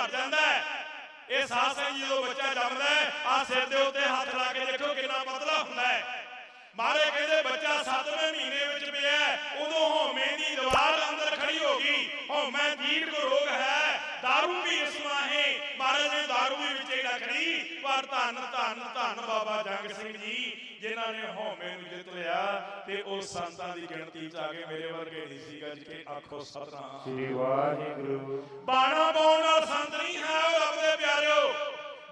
ਭਰ ਜਾਂਦਾ ਹੈ ਇਹ ਸਾਧ ਸਿੰਘ ਜੀ ਜਦੋਂ ਬੱਚਾ ਜੰਮਦਾ ਹੈ ਆ ਸਿਰ ਦੇ ਉੱਤੇ ਹੱਥ ਲਾ ਕੇ ਦੇਖੋ ਕਿੰਨਾ ਪਤਲਾ ਹੁੰਦਾ ਹੈ ਮਾਰੇ ਕਹਿੰਦੇ ਬੱਚਾ 7ਵੇਂ ਮਹੀਨੇ ਵਿੱਚ ਪਿਆ ਹੈ, ਉਦੋਂ ਹਉਮੈ ਦੀ ਦੀਵਾਰ ਅੰਦਰ ਖੜੀ ਹੋ ਗਈ ਹਉਮੈ ਦੀਰਘ ਰੋਗ ਹੈ दारू ਵੀ ਇਸ ਮਾਹੇ ਮਹਾਰਾਜ ਨੇ दारू ਵੀ ਵਿੱਚ ਹੀ ਰੱਖਣੀ ਪਰ ਧੰਨ ਧੰਨ ਧੰਨ ਬਾਬਾ ਜੰਗ ਸਿੰਘ ਜੀ ਜਿਨ੍ਹਾਂ ਨੇ ਹਉਮੈ ਨੂੰ ਜਿੱਤ ਲਿਆ ਤੇ ਉਹ ਸੰਤਾਂ ਦੀ ਗਿਣਤੀ ਚ ਆ ਕੇ ਮੇਰੇ ਵਰਗੇ ਨਹੀਂ ਸੀ ਗੱਜ ਕੇ ਆਖੋ ਸਤਨਾਮ ਸ੍ਰੀ ਵਾਹਿਗੁਰੂ ਬਾਣਾ ਪਾਉਣ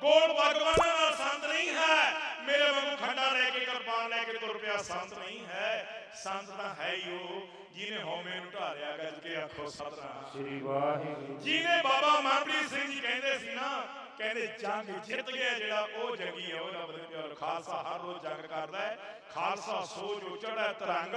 ਗੋਲ ਭਗਵਾਨਾਂ ਨਾਲ ਸੰਤ ਨਹੀਂ ਹੈ। ਮੇਰੇ ਵਾਂਗੂ ਖੰਡਾ ਲੈ ਕੇ ਕਿਰਪਾਨ ਲੈ ਕੇ ਤੁਰ ਪਿਆ ਸੰਤ ਨਹੀਂ ਹੈ। ਸੰਤ ਤਾਂ ਹੈ ਹੀ ਉਹ ਜਿਹਨੇ ਹਉਮੈ ਨੂੰ ਢਾਰਿਆ ਗੱਜ ਕੇ ਆਖੋ ਸਤਨਾਮ। ਸ੍ਰੀ ਵਾਹਿਗੁਰੂ ਜਿਹਨੇ ਬਾਬਾ ਮਨਪ੍ਰੀਤ ਸਿੰਘ ਜੀ ਕਹਿੰਦੇ ਸੀ ਨਾ ਕਹਿੰਦੇ ਜੰਗ ਜਿੱਤ ਗਿਆ ਜਿਹੜਾ ਉਹ ਜੰਗੀ ਹੈ ਉਹ ਰੱਬ ਦੇ ਪਿਆਰ ਖਾਲਸਾ ਹਰ ਰੋਜ਼ ਜੰਗ ਕਰਦਾ ਹੈ। ਖਾਲਸਾ ਸੋ ਜੋ ਚੜ੍ਹੈ ਤਰੰਗ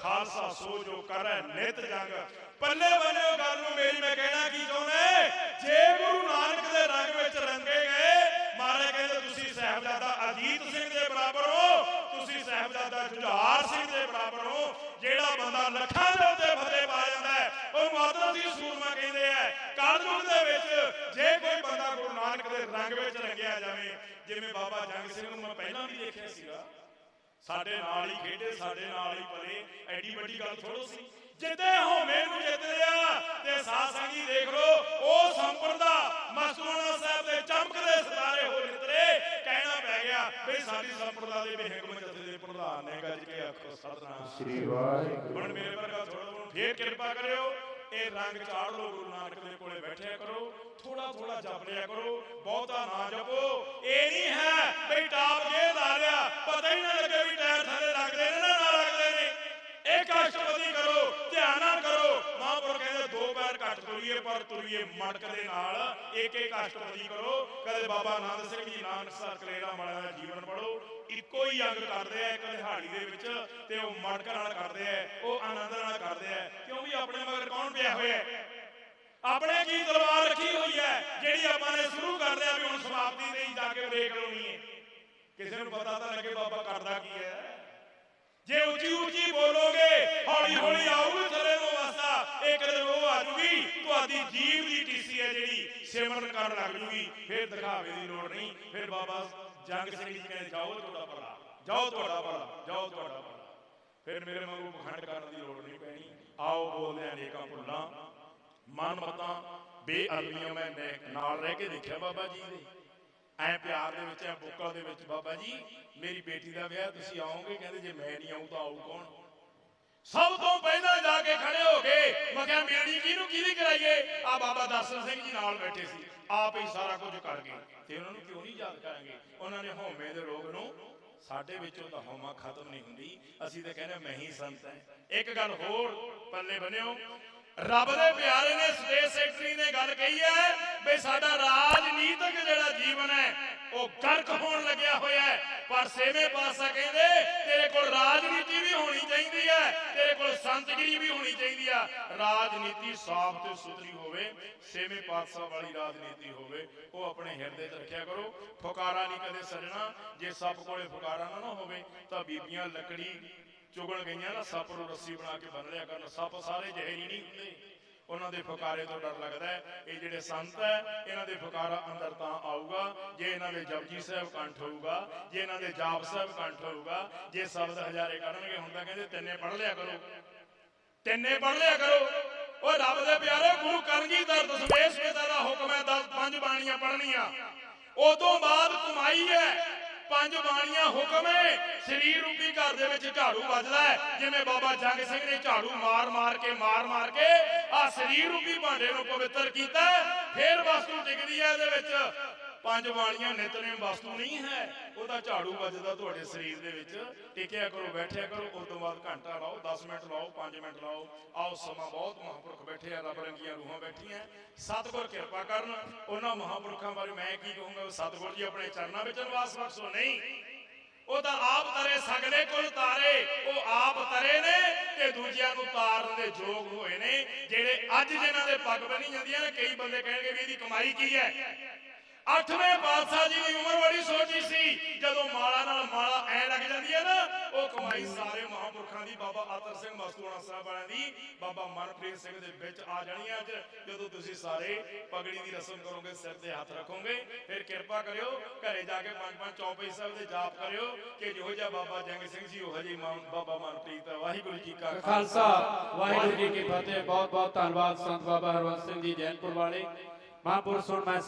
ਖਾਲਸਾ ਸੋ ਜੋ ਕਰੈ ਨਿਤ ਜੰਗ। ਪੱਲੇ ਬੰਨਿਓ ਗੱਲ ਨੂੰ ਮੇਰੀ ਮੈਂ ਕਹਿਣਾ ਕੀ ਚਾਹੁੰਦਾ ਜੇ ਗੁਰੂ ਨਾਨਕ ਦੇ ਰੰਗ ਵਿੱਚ ਰੰਗੇ ਗਏ ਮਹਾਰਾਜ ਕਹਿੰਦੇ ਤੁਸੀਂ ਸਾਹਿਬਜ਼ਾਦਾ ਅਜੀਤ ਸਿੰਘ ਦੇ ਬਰਾਬਰ ਹੋ ਤੁਸੀਂ ਸਾਹਿਬਜ਼ਾਦਾ ਜੁਝਾਰ ਸਿੰਘ ਦੇ ਬਰਾਬਰ ਹੋ ਜਿਹੜਾ ਬੰਦਾ ਲੱਖਾਂ ਦੇ ਉੱਤੇ ਫਤਿਹ ਪਾ ਜਾਂਦਾ ਹੈ। ਉਹ ਮਾਤਰ ਦੀ ਸੂਰਮਾ ਕਹਿੰਦੇ ਆ। ਕਾਲਯੁਗ ਦੇ ਵਿੱਚ ਜੇ ਕੋਈ ਬੰਦਾ ਗੁਰੂ ਨਾਨਕ ਦੇ ਰੰਗ ਵਿੱਚ ਰੰਗਿਆ ਜਾਵੇ, ਜਿਵੇਂ ਬਾਬਾ ਜੰਗ ਸਿੰਘ ਨੂੰ ਮੈਂ ਪਹਿਲਾਂ ਵੀ ਦੇਖਿਆ ਸੀਗਾ, ਸਾਡੇ ਨਾਲ ਹੀ ਖੇਡੇ, ਸਾਡੇ ਨਾਲ ਹੀ ਪਲੇ ਐਡੀ ਵੱਡੀ ਗੱਲ ਥੋੜੋ ਸੀ। ਜਿੱਤੇ ਹਉਮੈ ਨੂੰ ਜਿੱਤ ਲਿਆ ਤੇ ਸਾਧ ਸੰਗੀ ਦੇਖ ਲੋ ਉਹ ਸੰਪਰਦਾ ਮਸਤੂਆਣਾ ਸਾਹਿਬ ਦੇ ਚਮਕਦੇ ਸਿਤਾਰੇ ਹੋ ਨਿਤਰੇ ਕਹਿਣਾ ਪੈ ਗਿਆ ਵੀ ਸਾਡੀ ਸੰਪਰਦਾ ਦੇ ਬਿਹਕਮ ਪ੍ਰਧਾਨ ਨੇ ਗੱਜ ਕੇ ਆਖੋ ਸਤਨਾਮ। ਸ੍ਰੀ ਵਾਹਿਗੁਰੂ। ਹੁਣ ਮੇਰੇ ਵਰਗਾ ਥੋੜਾ ਹੁਣ ਫੇਰ ਕਿਰਪਾ ਕਰਿਓ ਇਹ ਰੰਗ ਚਾੜ ਲੋ ਗੁਰੂ ਨਾਨਕ ਦੇ ਕੋਲੇ ਬੈਠਿਆ ਕਰੋ ਥੋੜਾ ਥੋੜਾ ਜਪ ਲਿਆ ਕਰੋ ਬਹੁਤਾ ਨਾ ਜਪੋ। ਇਹ ਨਹੀਂ ਹੈ ਬਈ ਟਾਪ ਕੇ ਲਾ ਲਿਆ ਪਤਾ ਹੀ ਨਾ ਲੱਗੇ ਵੀ ਟਾਇਰ ਥੱਲੇ ਲੱਗਦੇ ਨੇ ਨਾ ਨਾ ਲੱਗਦੇ ਨੇ ਇੱਕ ਅਸ਼ਟਪਦੀ ਕਰੋ ਧਿਆਨ ਨਾਲ ਕਰੋ ਮਹਾਂਪੁਰ ਕਹਿੰਦੇ ਦੋ ਪੈਰ ਘੱਟ ਤੁਰੀਏ ਪਰ ਤੁਰੀਏ ਮਟਕ ਦੇ ਨਾਲ। ਇੱਕ ਇੱਕ ਅਸ਼ਟਪਦੀ ਕਰੋ। ਕਦੇ ਬਾਬਾ ਆਨੰਦ ਸਿੰਘ ਜੀ ਨਾਨਕ ਸਰ ਕਲੇਰਾ ਵਾਲਾ ਦਾ ਜੀਵਨ ਪੜੋ ਇੱਕੋ ਹੀ ਅੰਗ ਕਰਦੇ ਆ ਇੱਕ ਦਿਹਾੜੀ ਦੇ ਵਿੱਚ ਤੇ ਉਹ ਮਟਕ ਨਾਲ ਕਰਦੇ ਆ, ਉਹ ਆਨੰਦ ਨਾਲ ਕਰਦੇ ਆ। ਕਿਉਂ ਵੀ ਆਪਣੇ ਮਗਰ ਕੌਣ ਪਿਆ ਹੋਇਆ ਆਪਣੇ ਕੀ ਤਲਵਾਰ ਰੱਖੀ ਹੋਈ ਹੈ? ਜਿਹੜੀ ਆਪਾਂ ਨੇ ਸ਼ੁਰੂ ਕਰ ਲਿਆ ਵੀ ਹੁਣ ਸਮਾਪਤੀ ਤੇ ਹੀ ਜਾ ਕੇ ਬ੍ਰੇਕ ਲਾਉਣੀ ਹੈ। ਕਿਸੇ ਨੂੰ ਪਤਾ ਤਾਂ ਲੱਗੇ ਬਾਬਾ ਕਰਦਾ ਕੀ ਹੈ। ਜੇ ਉੱਚੀ ਉੱਚੀ ਬੋਲੋਗੇ ਹੌਲੀ ਹੌਲੀ ਆਊਗੀ, ਥੱਲੇ ਨੂੰ ਵਾਸਤਾ ਇੱਕ ਦਿਨ ਉਹ ਆ ਜੂਗੀ, ਤੁਹਾਡੀ ਜੀਵ ਦੀ ਟੀਸੀ ਹੈ ਜਿਹੜੀ ਸਿਮਰਨ ਕਰਨ ਲੱਗ ਜੂਗੀ, ਫਿਰ ਦਿਖਾਵੇ ਦੀ ਲੋੜ ਨਹੀਂ, ਫਿਰ ਬਾਬਾ ਜੰਗ ਸਿੰਘ ਜੀ ਕਹਿੰਦੇ, ਜਾਓ ਤੁਹਾਡਾ ਭਲਾ, ਜਾਓ ਤੁਹਾਡਾ ਭਲਾ, ਜਾਓ ਤੁਹਾਡਾ ਭਲਾ। ਫਿਰ ਮੇਰੇ ਵਾਂਗੂ ਪਖੰਡ ਕਰਨ ਦੀ ਲੋੜ ਨਹੀਂ ਪੈਣੀ। ਆਓ ਬੋਲਦੇ ਅਨੇਕਾਂ ਭੁੱਲਾਂ। ਮਨ ਮਤਾਂ ਬੇਅਰਬੀਆਂ ਮੈਂ ਨਾਲ ਰਹਿ ਕੇ ਦੇਖਿਆ ਬਾਬਾ ਜੀ ਦੇ। ਐ ਪਿਆਰ ਦੇ ਵਿੱਚ, ਐ ਬੁੱਕਲ ਦੇ ਵਿੱਚ, ਬਾਬਾ ਜੀ, ਮੇਰੀ ਬੇਟੀ ਦਾ ਵਿਆਹ, ਤੁਸੀਂ ਆਓਗੇ? ਕਹਿੰਦੇ, ਜੇ ਮੈਂ ਨਹੀਂ ਆਉਂ ਤਾਂ ਆਊ ਕੌਣ? ਸਭ ਤੋਂ ਪਹਿਲਾਂ ਜਾ ਕੇ ਖੜੇ ਹੋ ਗਏ ਮੈਂ ਕਿਹਾ, ਮੇਰੀ ਕਿਹਨੂੰ, ਕਿਹਦੀ ਕਰਾਈਏ? ਆ ਬਾਬਾ ਦਰਸ਼ਨ ਸਿੰਘ ਜੀ ਨਾਲ ਬੈਠੇ ਸੀ। ਆਪ ਹੀ ਸਾਰਾ ਕੁਝ ਕਰ ਗਏ। ਤੇ ਉਹਨਾਂ ਨੂੰ ਕਿਉਂ ਨਹੀਂ ਯਾਦ ਕਰਾਂਗੇ? ਉਹਨਾਂ ਨੇ ਹਉਮੈ ਦੇ ਰੋਗ ਨੂੰ ਸਾਡੇ ਵਿੱਚੋਂ ਤਾਂ ਹਉਮਾ ਖਤਮ ਨਹੀਂ ਹੁੰਦੀ। ਅਸੀਂ ਤਾਂ ਕਹਿੰਦੇ ਮੈਂ ਹੀ ਸੰਤ ਹਾਂ। ਇੱਕ ਗੱਲ ਹੋਰ ਪੱਲੇ ਬਣਿਓ ਰੱਬ ਦੇ ਪਿਆਰੇ ਨੇ ਸਟੇਟ ਸੈਕਟਰੀ ਨੇ ਗੱਲ ਕਹੀ ਹੈ ਵੀ ਸਾਡਾ ਰਾਜਨੀਤਿਕ ਜਿਹੜਾ ਜੀਵਨ ਹੈ, ਉਹ ਗਰਕ ਹੋਣ ਪਰ ਸੇਵੇਂ ਪਾਸਾ ਕਹਿੰਦੇ, ਤੇਰੇ ਕੋਲ ਰਾਜਨੀਤੀ ਵੀ ਹੋਣੀ ਚਾਹੀਦੀ ਹੈ, ਤੇਰੇ ਕੋਲ ਸੰਤਗਿਰੀ ਵੀ ਹੋਣੀ ਚਾਹੀਦੀ ਆ। ਰਾਜਨੀਤੀ ਸਾਫ਼ ਤੇ ਸੁਥਰੀ ਹੋਵੇ, ਸੇਵੇਂ ਪਾਤਸ਼ਾਹ ਵਾਲੀ ਰਾਜਨੀਤੀ ਹੋਵੇ, ਉਹ ਆਪਣੇ ਹਿਰਦੇ 'ਚ ਰੱਖਿਆ ਕਰੋ। ਫੁਕਾਰਾ ਨਹੀਂ ਕਦੇ ਸਜਣਾ, ਜੇ ਸੱਪ ਕੋਲੇ ਫੁਕਾਰਾ ਨਾ ਹੋਵੇ, ਤਾਂ ਬੀਬੀਆਂ ਲੱਕੜੀ ਚੁਗਣ ਗਈਆਂ ਨਾ, ਸੱਪ ਨੂੰ ਰੱਸੀ ਬਣਾ ਕੇ ਬੰਨ ਲਿਆ ਕਰਨ। ਸੱਪ ਸਾਰੇ ਜ਼ਹਿਰੀ ਨਹੀਂ ਹੁੰਦੇ। ਉਹਨਾਂ ਦੇ ਫੁਕਾਰੇ ਤੋਂ ਡਰ ਲੱਗਦਾ ਹੈ। ਇਹ ਜਿਹੜੇ ਸੰਤ ਹੈ, ਇਹਨਾਂ ਦੇ ਫੁਕਾਰਾ ਅੰਦਰ ਤਾਂ ਆਊਗਾ। ਇਹਨਾਂ ਦੇ ਜਪਜੀ ਸਾਹਿਬ ਕੰਠ ਹੋਊਗਾ ਜੇ ਇਹਨਾਂ ਦੇ ਜਾਪ ਸਾਹਿਬ ਕੰਠ ਹੋਊਗਾ ਜੇ ਸ਼ਬਦ ਹਜ਼ਾਰੇ ਕਰਨਗੇ ਹੁਣ ਕਹਿੰਦੇ ਤਿੰਨੇ ਪੜ ਲਿਆ ਕਰੋ। ਤਿੰਨੇ ਪੜ ਲਿਆ ਕਰੋ। ਉਹ ਰੱਬ ਦੇ ਪਿਆਰੇ ਗੁਰੂ ਕਰਨਜੀਤ ਦਸਮੇਸ਼ ਪਿਤਾ ਦਾ ਹੁਕਮ ਹੈ 10 ਪੰਜ ਬਾਣੀਆਂ ਪੜਨੀਆਂ ਉਦੋਂ ਬਾਅਦ ਕਮਾਈ ਹੈ ਪੰਜ ਬਾਣੀਆਂ ਹੁਕਮ ਹੈ ਸਰੀਰ ਰੂਪੀ ਘਰ ਦੇ ਵਿੱਚ ਝਾੜੂ ਵੱਜਦਾ ਹੈ ਜਿਵੇਂ ਬਾਬਾ ਜੰਗ ਸਿੰਘ ਨੇ ਝਾੜੂ ਮਾਰ ਮਾਰ ਕੇ ਮਾਰ ਮਾਰ ਕੇ ਆ ਸਰੀਰ ਰੂਪੀ ਭਾਂਡੇ ਨੂੰ ਪਵਿੱਤਰ ਕੀਤਾ ਹੈ, ਫਿਰ ਵਸਤੂ ਟਿਕਦੀ ਹੈ ਇਹਦੇ ਵਿੱਚ। ਪੰਜ ਵਾਲੀਆਂ ਨਿਤਨੇਮ ਵਸਤੂ ਨਹੀਂ ਹੈ, ਉਹਦਾ ਝਾੜੂ ਵੱਜਦਾ ਤੁਹਾਡੇ ਸਰੀਰ ਦੇ ਵਿੱਚ। ਟਿਕਿਆ ਕਰੋ, ਬੈਠਿਆ ਕਰੋ, ਉਸ ਤੋਂ ਬਾਅਦ ਘੰਟਾ ਲਾਓ 10 ਮਿੰਟ ਲਾਓ 5 ਮਿੰਟ ਲਾਓ। ਆਓ, ਸਮਾਂ ਬਹੁਤ ਮਹਾਂਪੁਰਖ ਬੈਠੇ ਆ, ਰੱਬ ਰੰਗੀਆਂ ਰੂਹਾਂ ਬੈਠੀਆਂ। ਸਤਿਗੁਰ ਕਿਰਪਾ ਕਰਨ, ਉਹਨਾਂ ਮਹਾਂਪੁਰਖਾਂ ਬਾਰੇ ਮੈਂ ਕੀ ਕਹੂੰਗਾ? ਸਤਿਗੁਰ ਜੀ ਆਪਣੇ ਚਰਨਾਂ ਵਿੱਚ ਨਿਵਾਸ ਬਖਸ਼ੋ। ਨਹੀਂ, ਉਹ ਤਾਂ ਆਪ ਤਰੇ ਸਗਲੇ ਕੁਲ ਤਾਰੇ, ਉਹ ਆਪ ਤਰੇ ਨੇ ਤੇ ਦੂਜਿਆਂ ਨੂੰ ਤਾਰਨ ਦੇ ਯੋਗ ਹੋਏ ਨੇ, ਜਿਹੜੇ ਅੱਜ ਜਿਨ੍ਹਾਂ ਦੇ ਪੱਗ ਬਣੀ ਜਾਂਦੀਆਂ ਨੇ, ਕਈ ਬੰਦੇ ਕਹਿਣਗੇ ਵੀ ਇਹਦੀ ਕਮਾਈ ਕੀ ਹੈ? ਅੱਠਵੇਂ ਪਾਤਸ਼ਾਹ ਜੀ ਦੀ ਉਮਰ ਬੜੀ ਛੋਟੀ ਸੀ। ਜਦੋਂ ਮਾਲਾ ਨਾਲ ਮਾਲਾ ਐ ਲੱਗ ਜਾਂਦੀ ਹੈ ਨਾ, ਉਹ ਕਮਾਈ ਸਾਰੇ ਮਹਾਂਪੁਰਖਾਂ ਦੀ, ਬਾਬਾ ਆਤਰ ਸਿੰਘ ਮਸਤੂਆਣਾ ਸਾਹਿਬ ਵਾਲਿਆਂ ਦੀ, ਬਾਬਾ ਮਨਪ੍ਰੀਤ ਸਿੰਘ ਦੇ ਵਿੱਚ ਆ ਜਾਣੀ ਹੈ ਅੱਜ। ਜਦੋਂ ਤੁਸੀਂ ਸਾਰੇ ਪਗੜੀ ਦੀ ਰਸਮ ਕਰੋਗੇ, ਸਿਰ ਤੇ ਹੱਥ ਰੱਖੋਗੇ, ਫਿਰ ਕਿਰਪਾ ਕਰਿਓ, ਘਰੇ ਜਾ ਕੇ ਪੰਜ ਪੰਜ ਚੌਪਈ ਸਾਹਿਬ ਦੇ ਜਾਪ ਕਰਿਓ ਕਿ ਜਿਹੋ ਜਿਹਾ ਬਾਬਾ ਜੰਗ ਸਿੰਘ ਜੀ, ਉਹ ਜਿਹੀ ਮਾਂ ਬਾਬਾ ਮਨਪ੍ਰੀਤ ਵਾਹਿਗੁਰੂ ਜੀ ਕਾ ਖਾਲਸਾ। ਵਾਹਿਗੁਰੂ ਜੀ ਕੀ ਫਤਿਹ। ਬਹੁਤ ਬਹੁਤ ਧੰਨਵਾਦ ਸੰਤ ਬਾਬਾ ਹਰਵੰਸ ਸਿੰਘ ਜੀ, ਜੈਨਪੁਰ ਵਾਲੇ। ਮਹਾਂਪੁਰਸ਼ ਹੁਣ ਮੈਂ